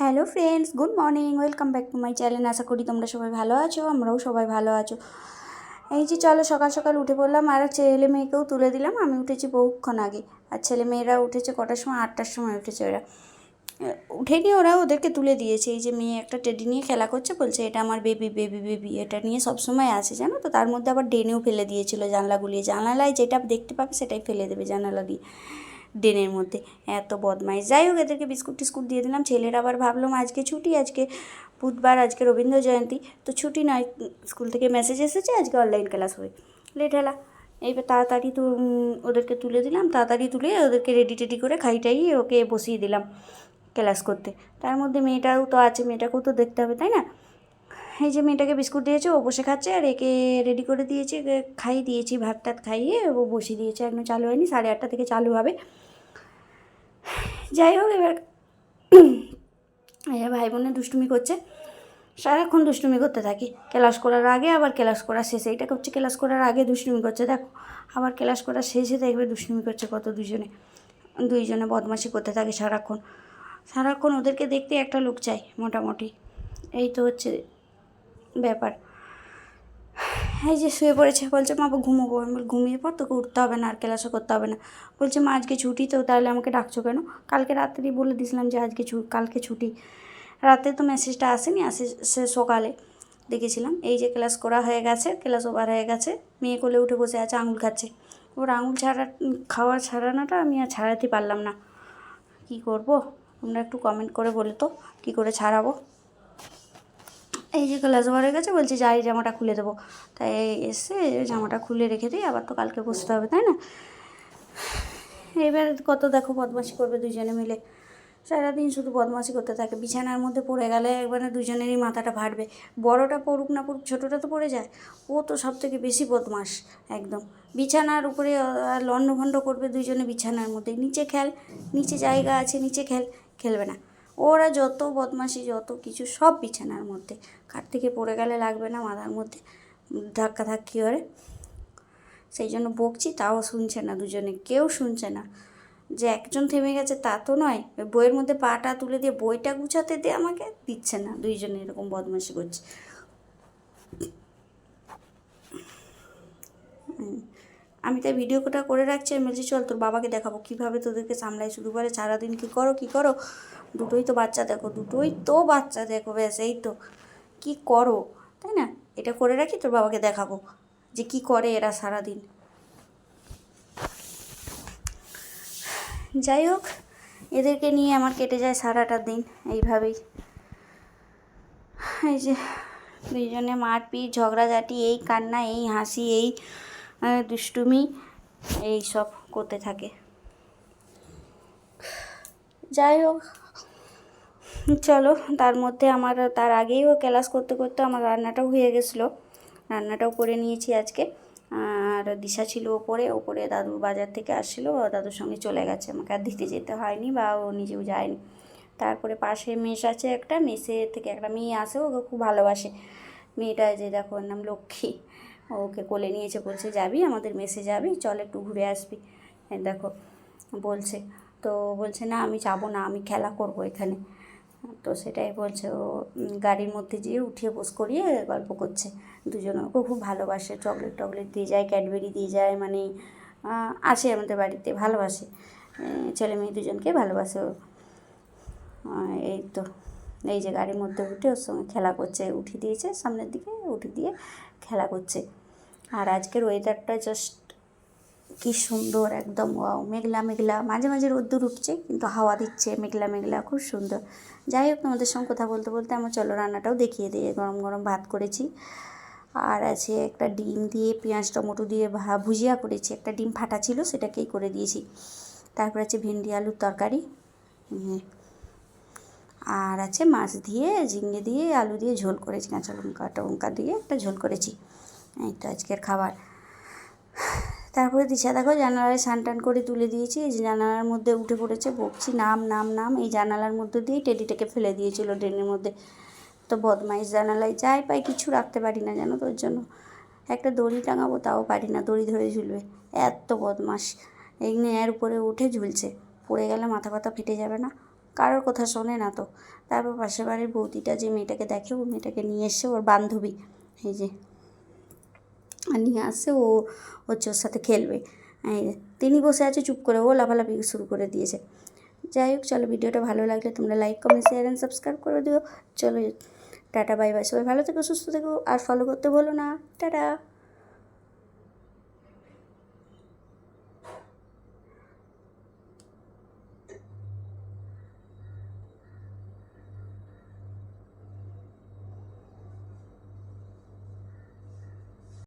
Hello friends, good morning, welcome back to my channel. আশা করি তোমরা সবাই ভালো আছো, আমরাও সবাই ভালো আছো। এই যে চলো সকাল সকাল উঠে পড়লাম, আর ছেলে মেয়েকেও তুলে দিলাম, আমি উঠেছি বহুক্ষণ আগে। আর ছেলে মেয়েরা উঠেছে কটার সময়? আটটার সময় উঠেছে ওরা। উঠেনি ওরা, ওদেরকে তুলে দিয়েছে। এই যে মেয়ে একটা টেডি নিয়ে খেলা করছে, বলছে এটা আমার বেবি বেবি বেবি, এটা নিয়ে সবসময় আছে, জানো তো? তার মধ্যে আবার ডেনেও ফেলে দিয়েছিল জানলা গুলিয়ে। জানালায় যেটা দেখতে পাবে সেটাই ফেলে দেবে জানালা দিয়ে। ড্রেনের মধ্যে। এত বদমাইশ। যাই হোক, এদেরকে বিস্কুট টিস্কুট দিয়ে দিলাম। ছেলের আবার ভাবলাম আজকে ছুটি, আজকে বুধবার, আজকে রবীন্দ্র জয়ন্তী। তো ছুটি নয়, স্কুল থেকে মেসেজ এসেছে, আজকে অনলাইন ক্লাস হবে। লেট হেলা। এইবার তাড়াতাড়ি তো ওদেরকে তুলে দিলাম। তাড়াতাড়ি তুলে ওদেরকে রেডি টেডি করে খাই খাইটাই ওকে বসিয়ে দিলাম ক্লাস করতে। তার মধ্যে মেয়েটাও তো আছে, মেয়েটাকেও তো দেখতে হবে, তাই না? এই যে মেয়েটাকে বিস্কুট দিয়েছে, ও বসে খাচ্ছে আর একে রেডি করে দিয়েছি, একে খাইয়ে দিয়েছি, ভাত টাত খাইয়ে ও বসিয়ে দিয়েছে। একদম চালু হয়নি, সাড়ে আটটা থেকে চালু হবে। যাই হোক, এবার ভাই বোনে দুষ্টুমি করছে। সারাক্ষণ দুষ্টুমি করতে থাকি। ক্লাস করার আগে আবার ক্লাস করার শেষে। এইটা করছে ক্লাস করার আগে দুষ্টুমি করছে। দেখো, আবার ক্লাস করার শেষে দেখবে দুষ্টুমি করছে কত দুজনে দুইজনে বদমাশি করতে থাকে সারাক্ষণ। সারাক্ষণ ওদেরকে দেখতে একটা লোক চাই, মোটামুটি। এই তো হচ্ছে ব্যাপার। এই যে শুয়ে পড়েছে বলছে মা ঘুমোবো। আমি বলি, ঘুমিয়ে পর তোকে উঠতে হবে না আর ক্লাসও করতে হবে না। বলছে মা আজকে ছুটি তো তাহলে আমাকে ডাকছো কেন? কালকে রাত্রেই বলে দিয়েছিলাম যে আজকে কালকে ছুটি। রাতে তো মেসেজটা আসেনি আসে সে সকালে দেখেছিলাম। এই যে ক্লাস করা হয়ে গেছে ক্লাস ওভার হয়ে গেছে মেয়ে কোলে উঠে বসে আছে আঙুল খাচ্ছে। ওর আঙুল ছাড়া খাওয়া ছাড়ানোটা আমি আর ছাড়াতে পারলাম না। কি করব? তোমরা একটু কমেন্ট করে বলে তো কী করে ছাড়াবো? এই যে ক্লাস হয়ে গেছে, বলছি যাই জামাটা খুলে দেবো। তাই এসে জামাটা খুলে রেখে দিই, আবার তো কালকে বসতে হবে, তাই না? এবার কত দেখো বদমাশি করবে দুজনে মিলে। সারাদিন শুধু বদমাশি করতে থাকে, বিছানার মধ্যে পড়ে গেলে একবারে দুজনেরই মাথাটা ফাটবে বড়টা পড়ুক না পড়ুক, ছোটোটা তো পড়ে যায়। ও তো সব থেকে বেশি বদমাস একদম। বিছানার উপরে লণ্ডভণ্ড করবে দুজনে বিছানার মধ্যে নিচে খেল, নিচে জায়গা আছে, নিচে খেল, খেলবে না। ওরা যত বদমাশি, যত কিছু সব বিছানার মধ্যে। কার থেকে পড়ে গেলে লাগবে না মাথার মধ্যে। ধাক্কা ধাক্কি করে। সেই জন্য বকছি, তাও শুনছে না দুজনে, কেউ শুনছে না। যে একজন থেমে গেছে তা তো নয়। বইয়ের মধ্যে পাটা তুলে দিয়ে বইটা গুছাতে দিয়ে আমাকে, দিচ্ছে না। দুইজনে এরকম বদমাশি করছে। আমি তাই ভিডিওটা করে রাখছি, আমি বলছি, চল তোর বাবাকে দেখাবো, কীভাবে তোদেরকে সামলাই শুধু বলে সারাদিন কী করো কী করো? দুটোই তো বাচ্চা দেখো, দুটোই তো বাচ্চা দেখো, ব্যাস, এই তো। কী করো? তাই না? এটা করে রাখি, তোর বাবাকে দেখাবো, যে কী করে এরা সারাদিন। যাই হোক, এদেরকে নিয়ে আমার কেটে যায় সারাটা দিন, এইভাবেই। এই যে, দুইজনে মারপিট, ঝগড়াঝাটি, এই কান্না, এই হাসি, এই দুষ্টুমি এই সব করতে থাকে। যাই হোক, চলো, তার মধ্যে আমার, তার আগেই ও ক্লাস করতে করতে আমার রান্নাটাও হয়ে গেছিল। রান্নাটাও করে নিয়েছি আজকে। আর দিশা ছিল ওপরে ওপরে দাদু বাজার থেকে আসছিল, দাদুর সঙ্গে চলে গেছে। আমাকে আর দিতে যেতে হয়নি বা ও নিজেও যায়নি। তারপরে পাশে মেস আছে একটা মেসে থেকে একটা মেয়ে আসে, ওকে খুব ভালোবাসে। মেয়েটা যে দেখো নাম লক্ষ্মী। ওকে কোলে নিয়েছে বলছে, যাবি? আমাদের মেসে যাবি? চল একটু ঘুরে আসবি। দেখো, বলছে, তো বলছে, না, আমি যাব না, আমি খেলা করব এখানে। তো সেটাই বলছে, ও গাড়ির মধ্যে যেয়ে উঠিয়ে বস করিয়ে গল্প করছে দুজনে। ওকে খুব ভালোবাসে, চকলেট টকলেট দিয়ে যায়, ক্যাডবেরি দিয়ে যায় মানে আসে আমাদের বাড়িতে, ভালোবাসে। ছেলে মেয়ে দুজনকে ভালোবাসে ও। এই তো। এই যে গাড়ির মধ্যে উঠে ওর সঙ্গে খেলা করছে উঠিয়ে দিয়েছে, সামনের দিকে উঠে দিয়ে খেলা করছে। আর আজকের ওয়েদারটা জাস্ট কি সুন্দর, একদম ওয়াও মেঘলা মেঘলা। মাঝে মাঝে রোদ্দুর উঠছে, কিন্তু হাওয়া দিচ্ছে, মেঘলা মেঘলা, খুব সুন্দর। যাই হোক, তোমাদের সঙ্গে কথা বলতে বলতে আমার চলো রান্নাটাও দেখিয়ে দিয়ে গরম গরম ভাত করেছি। আর আছে একটা ডিম দিয়ে পেঁয়াজ, টমেটো দিয়ে ভা, ভুজিয়া করেছি। একটা ডিম ফাটা ছিল, সেটাকেই করে দিয়েছি। তারপর আছে ভেন্ডি, আলুর তরকারি। আর আছে মাছ দিয়ে, ঝিঙে দিয়ে, আলু দিয়ে ঝোল করেছি, কাঁচা লঙ্কা টঙ্কা দিয়ে একটা ঝোল করেছি। এই তো আজকের খাবার। তারপরে দিশা দেখো জানালায় টান করে তুলে দিয়েছি। এই জানালার মধ্যে উঠে পড়েছে, বকছি নাম নাম নাম। এই জানালার মধ্যে দিয়ে টেডিটাকে ফেলে দিয়েছিল ড্রেনের মধ্যে। তো বদমাইশ জানালায় যাই পাই, কিছু রাখতে পারি না জানো তোর জন্য। একটা দড়ি টাঙাবো, তাও পারি না, দড়ি ধরে ঝুলবে। এত বদমাস এই এর উপরে উঠে ঝুলছে। পড়ে গেলে মাথা ব্যথা ফেটে যাবে না। কারোর কথা শোনে না তো। তারপর পাশের বাড়ির বৌদিটা যে মেয়েটাকে দেখে, ও মেয়েটাকে নিয়ে এসে ওর বান্ধবী, এই যে, নিয়ে আসছে ও হচ্ছে ওর সাথে খেলবে। এই তিনি বসে আছে, চুপ করে ও লাফালাফি শুরু করে দিয়েছে। যাই হোক, চলো ভিডিওটা ভালো লাগলে তোমরা like comment share and subscribe করে দিও। চলো, টাটা বাই বাই সবাই ভালো থেকো, সুস্থ থেকো, আর ফলো করতে বলো না। টাটা।